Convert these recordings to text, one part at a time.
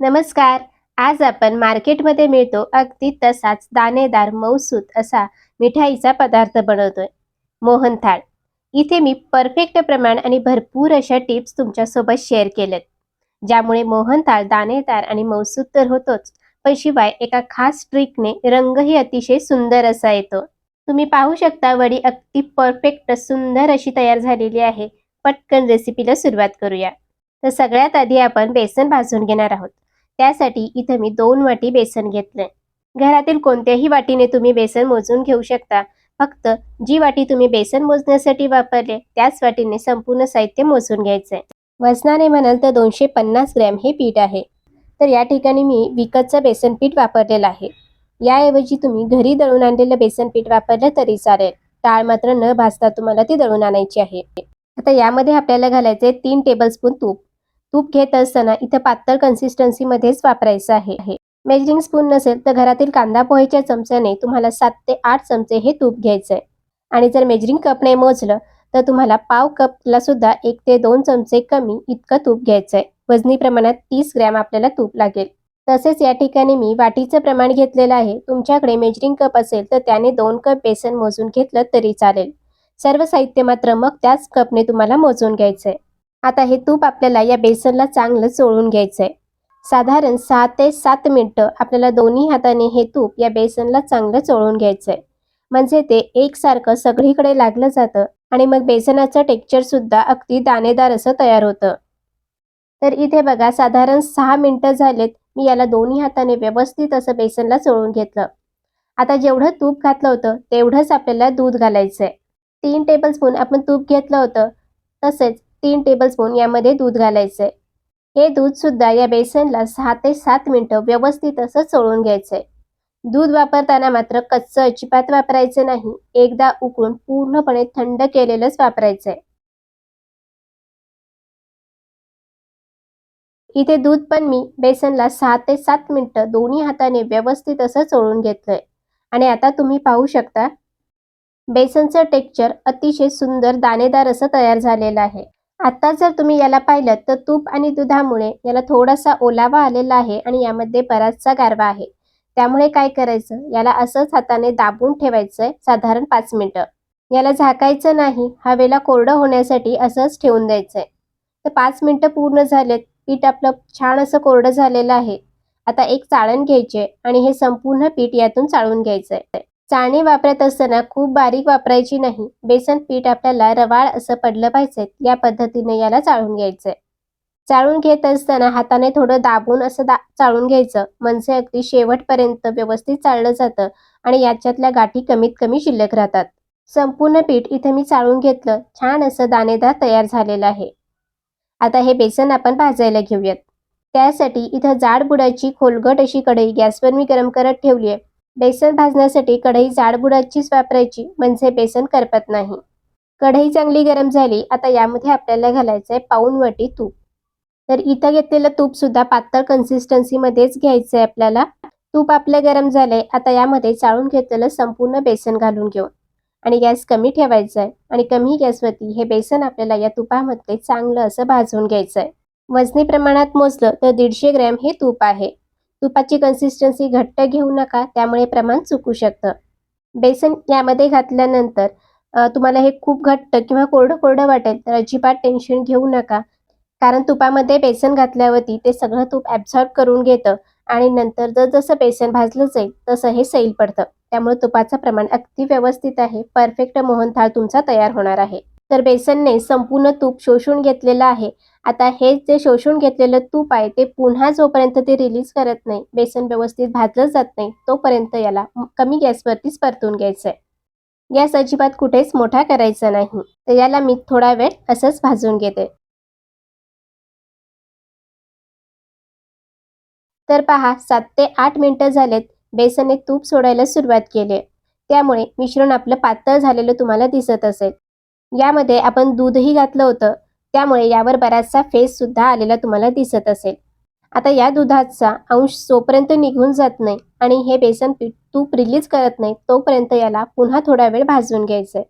नमस्कार. आज आपण मार्केटमध्ये मिळतो अगदी तसाच दाणेदार मौसूत असा मिठाईचा पदार्थ बनवतोय. मोहनथाळ इथे मी परफेक्ट प्रमाण आणि भरपूर अशा टिप्स तुमच्यासोबत शेअर केल्यात. ज्यामुळे मोहनथाळ दाणेदार आणि मौसूत तर होतोच पण शिवाय एका खास ट्रिकने रंगही अतिशय सुंदर असा येतो. तुम्ही पाहू शकता वडी अगदी परफेक्ट सुंदर अशी तयार झालेली आहे. पटकन रेसिपीला सुरुवात करूया. तर सगळ्यात आधी आपण बेसन भाजून घेणार आहोत. त्यासाठी इथं मी दोन वाटी बेसन घेतलंय. घरातील कोणत्याही वाटीने तुम्ही बेसन मोजून घेऊ शकता. फक्त जी वाटी तुम्ही बेसन मोजण्यासाठी वापरले त्याच वाटीने संपूर्ण साहित्य मोजून घ्यायचंय. वजनाने म्हणाल तर दोनशे पन्नास ग्रॅम हे पीठ आहे. तर या ठिकाणी मी विकतचं बेसन पीठ वापरलेलं आहे. याऐवजी तुम्ही घरी दळून आणलेलं बेसन पीठ वापरलं तरी चालेल. टाळ मात्र न भाजता तुम्हाला ती दळून आणायची आहे. आता यामध्ये आपल्याला घालायचे तीन टेबलस्पून तूप. तूप घेत असताना इथं पातळ कन्सिस्टन्सीमध्येच वापरायचं आहे. मेजरिंग स्पून नसेल तर घरातील कांदा पोहेच्या चमच्याने तुम्हाला सात ते आठ चमचे हे तूप घ्यायचंय. आणि जर मेजरिंग कपने मोजलं तर तुम्हाला पाव कपला सुद्धा एक ते दोन चमचे कमी इतकं तूप घ्यायचंय. वजनी प्रमाणात तीस ग्रॅम आपल्याला तूप लागेल. तसेच या ठिकाणी मी वाटीचं प्रमाण घेतलेलं आहे. तुमच्याकडे मेजरिंग कप असेल तर त्याने दोन कप बेसन मोजून घेतलं तरी चालेल. सर्व साहित्य मात्र मग त्याच कपने तुम्हाला मोजून घ्यायचंय. आता हे तूप आपल्याला या बेसनला चांगलं चोळून घ्यायचंय. साधारण सहा ते सात मिनटं आपल्याला दोन्ही हाताने हे तूप या बेसनला चांगलं चोळून घ्यायचंय. म्हणजे ते एकसारखं सगळीकडे लागलं जातं आणि मग बेसनाचं टेक्स्चर सुद्धा अगदी दाणेदार असं तयार होतं. तर इथे बघा साधारण सहा मिनटं झालेत मी याला दोन्ही हाताने व्यवस्थित असं बेसनला चोळून घेतलं. आता जेवढं तूप घातलं होतं तेवढंच आपल्याला दूध घालायचंय. तीन टेबलस्पून आपण तूप घेतलं होतं. तसेच तीन टेबलस्पून यामध्ये दूध घालायचंय. हे दूध सुद्धा या बेसनला सहा ते सात मिनिटं व्यवस्थित असं चोळून घ्यायचंय. दूध वापरताना मात्र कच्चं अजिबात वापरायचं नाही. एकदा उकळून पूर्णपणे थंड केलेलंच वापरायचंय. इथे दूध पण मी बेसनला सहा ते सात मिनिटं दोन्ही हाताने व्यवस्थित असं चोळून घेतलंय. आणि आता तुम्ही पाहू शकता बेसनचं टेक्स्चर अतिशय सुंदर दाणेदार असं तयार झालेलं आहे. आता जर तुम्ही याला पाहिलं तर तूप आणि दुधामुळे याला थोडासा ओलावा आलेला आहे आणि यामध्ये बराचसा गारवा आहे. त्यामुळे काय करायचं? याला असंच हाताने दाबून ठेवायचंय साधारण पाच मिनिटं. याला झाकायचं नाही हवेला कोरडं होण्यासाठी असंच ठेवून द्यायचंय. तर पाच मिनिटं पूर्ण झालेत. पीठ आपलं छान असं कोरडं झालेलं आहे. आता एक चाळण घ्यायचे आणि हे संपूर्ण पीठ यातून चाळून घ्यायचंय. चाळणी वापरत असताना खूप बारीक वापरायची नाही. बेसन पीठ आपल्याला रवाळ असं पडलं पाहिजे या पद्धतीने याला चाळून घ्यायचंय. चाळून घेत असताना हाताने थोडं दाबून असं दा चाळून घ्यायचं. म्हणजे अगदी शेवटपर्यंत व्यवस्थित चाळलं जातं आणि याच्यातल्या गाठी कमीत कमी शिल्लक राहतात. संपूर्ण पीठ इथे मी चाळून घेतलं. छान असं दाणेदार तयार झालेलं आहे. आता हे बेसन आपण भाजायला घेऊयात. त्यासाठी इथं जाड बुडाची खोलगट अशी कढई गॅसवर मी गरम करत ठेवली आहे बेसन भाजण्यासाठी कढई जाडबुडाचीच वापरायची म्हणजे बेसन करपत नाही. कढई चांगली गरम झाली आता यामध्ये आपल्याला घालायचं आहे पाऊन वाटी तूप. तर इथं घेतलेलं तूप सुद्धा पातळ कन्सिस्टन्सीमध्येच घ्यायचंय घ्यायचं आहे आपल्याला. तूप आपलं गरम झालंय आता यामध्ये चाळून घेतलेलं संपूर्ण बेसन घालून घेऊ. आणि गॅस कमी ठेवायचा आहे आणि कमी गॅसवरती हे बेसन आपल्याला या तुपामध्ये चांगलं असं भाजून घ्यायचं आहे वजनी प्रमाणात मोजलं तर दीडशे ग्रॅम हे तूप आहे. तुपाची कन्सिस्टन्सी घट्ट घेऊ नका त्यामुळे प्रमाण चुकू शकतं. बेसन यामध्ये घातल्यानंतर तुम्हाला हे खूप घट्ट किंवा कोरडं कोरडं वाटेल तर अजिबात टेन्शन घेऊ नका. कारण तुपामध्ये बेसन घातल्यावरती ते सगळं तूप ॲब्झॉर्ब करून घेतं आणि नंतर जर जसं बेसन भाजलं जाईल तसं हे सैल पडतं. त्यामुळे तुपाचं प्रमाण अगदी व्यवस्थित आहे. परफेक्ट मोहनथाळ तुमचा तयार होणार आहे. तर बेसनने संपूर्ण तूप शोषून घेतलेलं आहे. आता हे जे शोषून घेतलेलं तूप आहे ते पुन्हा जोपर्यंत ते रिलीज करत नाही बेसन व्यवस्थित भाजलं जात नाही तोपर्यंत याला कमी गॅसवरतीच परतून घ्यायचंय. गॅस अजिबात कुठेच मोठा करायचा नाही. तर याला मी थोडा वेळ असंच भाजून घेते. तर पहा सात ते आठ मिनिटं झालेत बेसनने तूप सोडायला सुरुवात केली. त्यामुळे मिश्रण आपलं पातळ झालेलं तुम्हाला दिसत असेल. यामध्ये आपण दूधही घातलं होतं. त्यामुळे यावर बराचसा फेस सुद्धा आलेला तुम्हाला दिसत असेल. आता या दुधाचा अंश जोपर्यंत निघून जात नाही आणि हे बेसन पीठ तूप रिलीज करत नाही तोपर्यंत याला पुन्हा थोडा वेळ भाजून घ्यायचंय.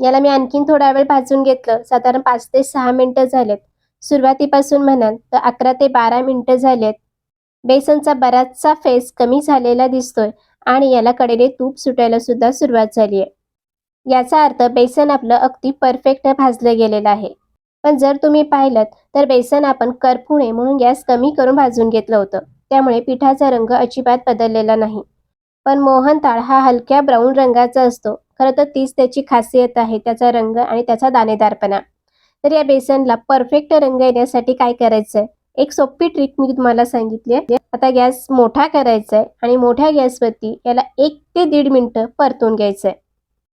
याला मी आणखीन थोडा वेळ भाजून घेतलं. साधारण पाच ते सहा मिनिटं झालेत. सुरुवातीपासून म्हणाल तर अकरा ते बारा मिनिटं झालेत. बेसनचा बराचसा फेस कमी झालेला दिसतोय आणि याला कडेने तूप सुटायला सुद्धा सुरुवात झाली आहे याचा अर्थ बेसन आपलं अगदी परफेक्ट भाजलं गेलेलं आहे. पण जर तुम्ही पाहिलं तर बेसन आपण करपू नये म्हणून गॅस कमी करून भाजून घेतलं होतं. त्यामुळे पिठाचा रंग अजिबात बदललेला नाही. पण मोहनताळ हा हलक्या ब्राऊन रंगाचा असतो. खरं तर तीच त्याची खासियत आहे त्याचा रंग आणि त्याचा दाणेदारपणा. तर या बेसनला परफेक्ट रंग येण्यासाठी काय करायचंय? एक सोपी ट्रिक मी तुम्हाला सांगितली आहे. आता गॅस मोठा करायचा आहे आणि मोठ्या गॅसवरती याला एक ते दीड मिनिटं परतून घ्यायचंय.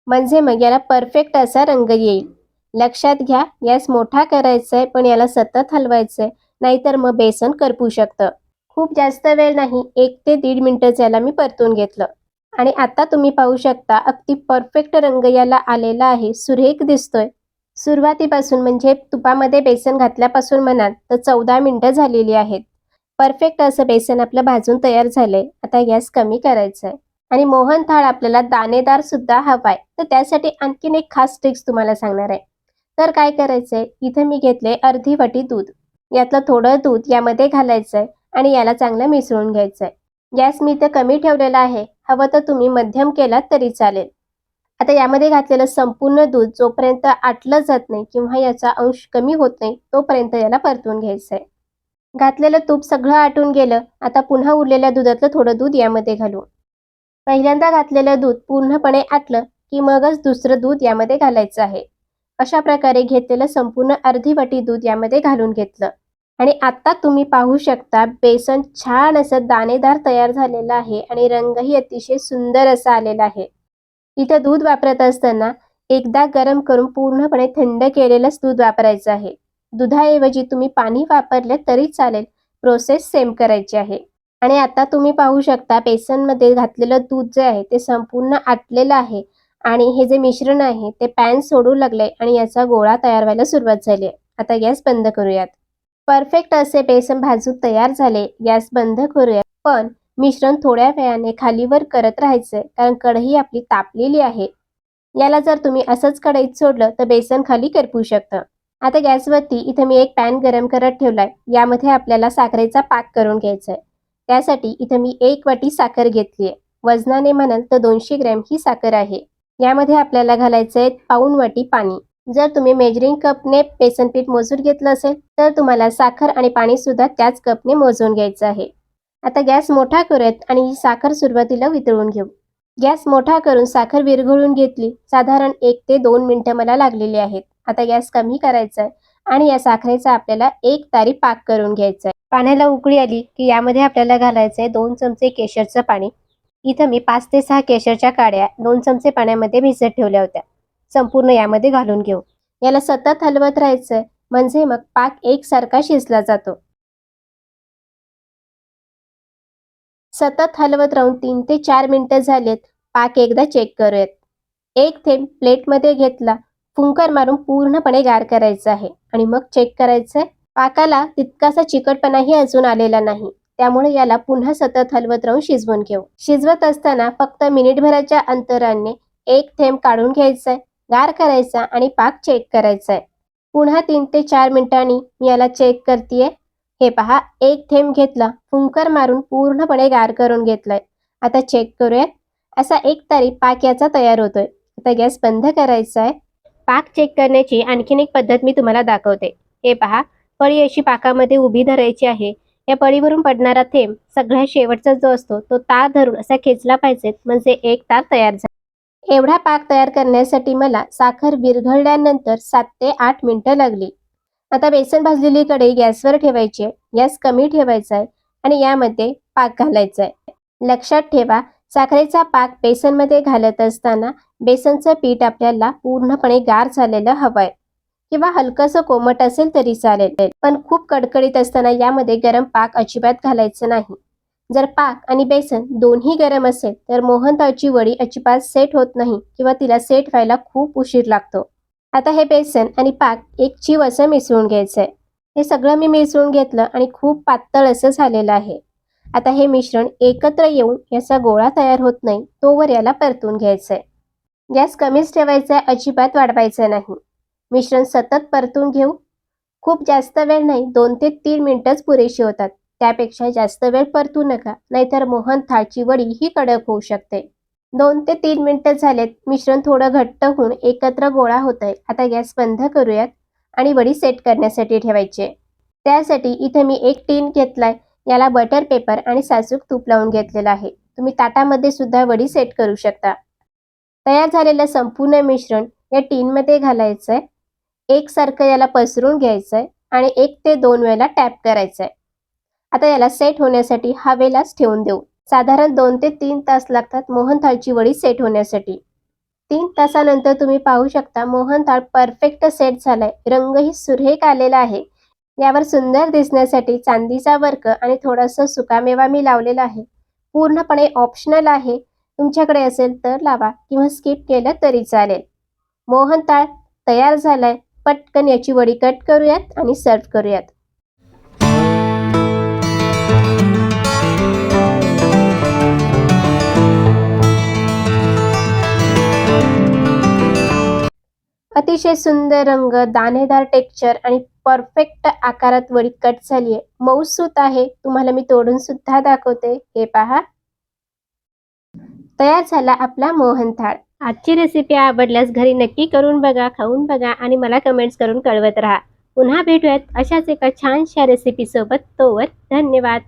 म्हणजे मग याला परफेक्ट असा रंग येईल. लक्षात घ्या गॅस मोठा करायचा आहे पण याला सतत हलवायचंय नाहीतर मग बेसन करपू शकतं. खूप जास्त वेळ नाही एक ते दीड मिनिटच याला मी परतून घेतलं. आणि आता तुम्ही पाहू शकता अगदी परफेक्ट रंग याला आलेला आहे सुरेख दिसतोय. सुरुवातीपासून म्हणजे तुपामध्ये बेसन घातल्यापासून म्हणाल तर चौदा मिनिटं झालेली आहेत. परफेक्ट असं बेसन आपलं भाजून तयार झालंय आता गॅस कमी करायचा आहे आणि मोहन थाळ आपल्याला दाणेदार सुद्धा हवाय. तर त्यासाठी आणखीन एक खास ट्रिक्स तुम्हाला सांगणार आहे. तर काय करायचंय? इथे मी घेतले अर्धी वाटी दूध. यातलं थोडं दूध यामध्ये घालायचंय आणि याला चांगलं मिसळून घ्यायचंय. गॅस मी इथं कमी ठेवलेला आहे. हवं तर तुम्ही मध्यम केलात तरी चालेल. आता यामध्ये घातलेलं संपूर्ण दूध जोपर्यंत आटलं जात नाही किंवा याचा अंश कमी होत नाही तोपर्यंत याला परतून घ्यायचंय. घातलेलं तूप सगळं आटून गेलं. आता पुन्हा उरलेल्या दुधातलं थोडं दूध यामध्ये घालू पहिल्यांदा घातलेलं दूध पूर्णपणे आटलं की मगच दुसरं दूध यामध्ये घालायचं आहे. अशा प्रकारे घेतलेलं संपूर्ण अर्धी वाटी दूध यामध्ये घालून घेतलं. आणि आता तुम्ही पाहू शकता बेसन छान असं दाणेदार तयार झालेलं आहे आणि रंगही अतिशय सुंदर असा आलेला आहे. इथं दूध वापरत असताना एकदा गरम करून पूर्णपणे थंड केलेलंच दूध वापरायचं आहे. दुधाऐवजी तुम्ही पाणी वापरले तरी चालेल. प्रोसेस सेम करायची आहे. आणि आता तुम्ही पाहू शकता बेसनमध्ये घातलेलं दूध जे आहे ते संपूर्ण आटलेलं आहे. आणि हे जे मिश्रण आहे ते पॅन सोडू लागले आणि याचा गोळा तयार व्हायला सुरुवात झाली आहे. आता गॅस बंद करूयात. परफेक्ट असे बेसन भाजून तयार झाले गॅस बंद करूयात. पण मिश्रण थोड्या वेळाने खालीवर करत राहायचंय कारण कढई आपली तापलेली आहे. याला जर तुम्ही असंच कढईत सोडलं तर बेसन खाली करपू शकतं. आता गॅसवरती इथे मी एक पॅन गरम करत ठेवलाय. यामध्ये आपल्याला साखरेचा पाक करून घ्यायचा आहे त्यासाठी इथं मी एक वाटी साखर घेतली आहे वजनाने म्हणाल तर दोनशे ग्रॅम ही साखर आहे. यामध्ये आपल्याला घालायचं आहे पाऊन वाटी पाणी. जर तुम्ही मेजरिंग कपने बेसन पीठ मोजून घेतलं असेल तर तुम्हाला साखर आणि पाणी सुद्धा त्याच कपने मोजून घ्यायचं आहे. आता गॅस मोठा करूयात आणि ही साखर सुरुवातीला वितळून घेऊ. गॅस मोठा करून साखर विरघळून घेतली साधारण एक ते दोन मिनिटं मला लागलेली आहेत. आता गॅस कमी करायचा आहे आणि या साखरेचा आपल्याला एक तारी पाक करून घ्यायचा आहे पाण्याला उकळी आली की यामध्ये आपल्याला घालायचं आहे दोन चमचे केशरचं पाणी. इथं मी पाच ते सहा केशरच्या काड्या दोन चमचे पाण्यामध्ये भिजत ठेवल्या होत्या. संपूर्ण यामध्ये घालून घेऊ. याला सतत हलवत राहायचंय. म्हणजे मग पाक एकसारखा शिजला जातो. सतत हलवत राहून तीन ते चार मिनिटं झालेत. पाक एकदा चेक करूयात. एक थेंब प्लेटमध्ये घेतला. फुंकर मारून पूर्णपणे गार करायचं आहे. आणि मग चेक करायचंय पाकाला तितकासा चिकटपणाही अजून आलेला नाही. त्यामुळे याला पुन्हा सतत हलवत राहून शिजवून घेऊ. शिजवत असताना फक्त मिनिटभराच्या अंतराने एक थेंब काढून घ्यायचाय गार करायचा आणि पाक चेक करायचा आहे पुन्हा तीन ते चार मिनिटांनी मी याला चेक करतेय. हे पहा एक थेंब घेतला फुंकर मारून पूर्णपणे गार करून घेतलाय. आता चेक करूयात. असा एक तरी पाक याचा तयार होतोय. आता गॅस बंद करायचा आहे पाक चेक करण्याची आणखीन एक पद्धत मी तुम्हाला दाखवते. हे पहा पळी अशी पाकामध्ये उभी धरायची आहे. या पळीवरून पडणारा थेंब सगळ्या शेवटचा जो असतो तो तार धरून असा खेचला पाहिजे म्हणजे एक तार तयार झाला. एवढा पाक तयार करण्यासाठी मला साखर विरघळल्यानंतर सात ते आठ मिनिटं लागली. आता बेसन भाजलेली कढई गॅसवर ठेवायची आहे. गॅस कमी ठेवायचा आहे आणि यामध्ये पाक घालायचा आहे. लक्षात ठेवा साखरेचा पाक बेसनमध्ये घालत असताना बेसनचं पीठ आपल्याला पूर्णपणे गार झालेलं हवंय. किंवा हलकंसं कोमट असेल तरी चालेल. पण खूप कडकडीत असताना यामध्ये गरम पाक अजिबात घालायचं नाही. जर पाक आणि बेसन दोन्ही गरम असेल तर मोहनताळची वडी अजिबात सेट होत नाही किंवा तिला सेट व्हायला खूप उशीर लागतो. आता हे बेसन आणि पाक एक चीव असं मिसळून घ्यायचंय. हे सगळं मी मिसळून घेतलं आणि खूप पातळ असं झालेलं आहे. आता हे मिश्रण एकत्र येऊन याचा गोळा तयार होत नाही तोवर याला परतून घ्यायचंय. गॅस कमीच ठेवायचा आहे अजिबात वाढवायचा नाही. मिश्रण सतत परतून घेऊ. खूप जास्त वेळ नाही दोन ते तीन मिनिटच पुरेशी होतात. त्यापेक्षा जास्त वेळ परतू नका नाहीतर मोहन थाळची वडी ही कडक होऊ शकते. दोन ते तीन मिनिटं झालेत मिश्रण थोडं घट्ट होऊन एकत्र गोळा होत आहे आता गॅस बंद करूयात आणि वडी सेट करण्यासाठी ठेवायचे. त्यासाठी इथे मी एक टीन घेतलाय याला बटर पेपर आणि सासूक तूप लावून घेतलेलं आहे. तुम्ही ताटामध्ये सुद्धा वडी सेट करू शकता. तयार झालेलं संपूर्ण मिश्रण या टीनमध्ये घालायचं आहे एकसारखं याला पसरून घ्यायचं आहे आणि एक ते दोन वेळेला टॅप करायचं आहे आता याला सेट होण्यासाठी हवेलाच ठेवून देऊ. साधारण दोन ते तीन तास लागतात मोहनथाळची वडी सेट होण्यासाठी. तीन तासानंतर तुम्ही पाहू शकता मोहनथाळ परफेक्ट सेट झालाय. रंगही सुरेख आलेला आहे. यावर सुंदर दिसण्यासाठी चांदीचा वर्क आणि थोडासा सुकामेवा मी लावलेला आहे. पूर्णपणे ऑप्शनल आहे. तुमच्याकडे असेल तर लावा किंवा स्किप केलं तरी चालेल. मोहनताळ तयार झालाय. पटकन याची वडी कट करूयात आणि सर्व करूयात. अतिशय सुंदर रंग दाणेदार टेक्स्चर आणि परफेक्ट आकारात वडी कट झाली आहे मऊसूत आहे. तुम्हाला मी तोडून सुद्धा दाखवते. हे पहा. तयार झाला आपला मोहन थाळ. आजची रेसिपी आवडल्यास घरी नक्की करून बघा खाऊन बघा आणि मला कमेंट्स करून कळवत राहा. पुन्हा भेटूयात अशाच एका छानशा रेसिपीसोबत तोवर धन्यवाद.